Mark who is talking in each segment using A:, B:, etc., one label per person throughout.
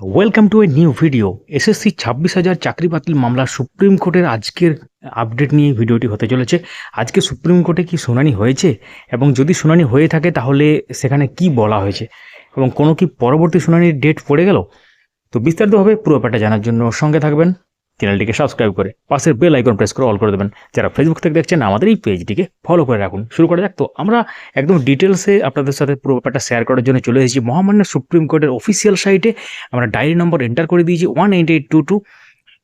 A: Welcome to a new video SSC ছাব্বিশ হাজার চাকরি বাতিল মামলা সুপ্রিম কোর্টের আজকের আপডেট নিয়ে ভিডিওটি হতে চলেছে। আজকে সুপ্রিম কোর্টে কি শুনানি হয়েছে? এবং যদি শুনানি হয়ে থাকে, তাহলে সেখানে কি বলা হয়েছে? এবং কোনো কি পরবর্তী শুনানির ডেট পড়ে গেল? তো বিস্তারিতভাবে পুরো ব্যাপারটা জানার জন্য সঙ্গে থাকবেন। চ্যানেলটিকে সাবস্ক্রাইব করে পাশের বেল আইকন প্রেস করে অল করে দেবেন। যারা ফেসবুক থেকে দেখছেন, আমাদের এই পেজটিকে ফলো করে রাখুন। শুরু করা যাক। তো আমরা একদম ডিটেলসে আপনাদের সাথে পুরো ব্যাপারটা শেয়ার করার জন্য চলে এসেছি। মহামান্য সুপ্রিম কোর্টের অফিসিয়াল সাইটে আমরা ডায়েরি নম্বর এন্টার করে দিয়েছি one eight eight two two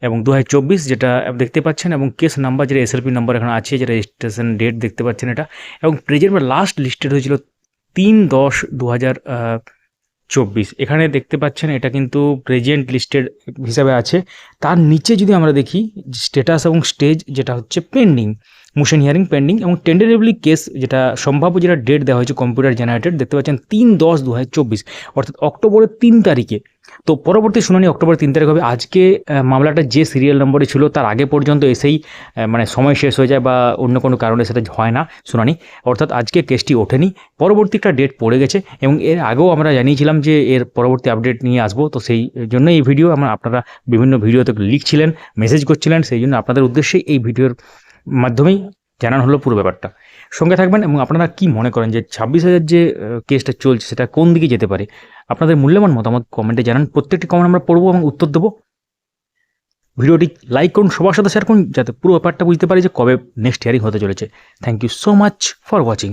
A: এবং দু হাজার চব্বিশ যেটা দেখতে পাচ্ছেন, এবং কেস নাম্বার যেটা এসএলপি নাম্বার এখানে আছে, যেটা রেজিস্ট্রেশন ডেট দেখতে পাচ্ছেন এটা। এবং প্রেজেন্ট লাস্ট লিস্টেড হয়েছিল তিন দশ দু হাজার চব্বিশ। এখানে দেখতে পাচ্ছেন, এটা কিন্তু প্রেজেন্ট লিস্টেড হিসাবে আছে। তার নিচে যদি আমরা দেখি স্ট্যাটাস এবং স্টেজ যেটা হচ্ছে পেন্ডিং মোশন হিয়ারিং পেন্ডিং এবং টেন্ডারেবলি কেস যেটা সম্ভাব্য যেটা ডেট দেওয়া হয়েছে কম্পিউটার জেনারেটেড, দেখতে পাচ্ছেন তিন দশ দু অর্থাৎ অক্টোবরের তিন তারিখে। তো পরবর্তী শুনানি অক্টোবর তিন তারিখ হবে। আজকে মামলাটা যে সিরিয়াল নম্বরে ছিল তার আগে পর্যন্ত এসেই মানে সময় শেষ হয়ে যায় বা অন্য কোনো কারণে সেটা হয় না শুনানি। অর্থাৎ আজকে কেসটি ওঠেনি। পরবর্তী একটা ডেট পড়ে গেছে এবং এর আগেও আমরা জানিয়েছিলাম যে এর পরবর্তী আপডেট নিয়ে আসব। তো সেই জন্য এই ভিডিও আমরা আপনারা বিভিন্ন ভিডিওতে লিখছিলেন মেসেজ করছিলেন। সেই জন্য আপনাদের উদ্দেশ্যে এই ভিডিওর মাধ্যমেই জানানো হলো পুরো ব্যাপারটা। সঙ্গে থাকবেন এবং আপনারা কি মনে করেন যে ছাব্বিশ হাজার যে কেসটা চলছে সেটা কোন দিকে যেতে পারে? আপনাদের মূল্যবান মতামত কমেন্টে জানান। প্রত্যেকটি কমেন্ট আমরা পড়ব এবং উত্তর দেবো। ভিডিওটি লাইক করুন, সবার সাথে শেয়ার করুন, যাতে পুরো ব্যাপারটা বুঝতে পারি যে কবে নেক্সট হিয়ারিং হতে চলেছে। Thank you so much for watching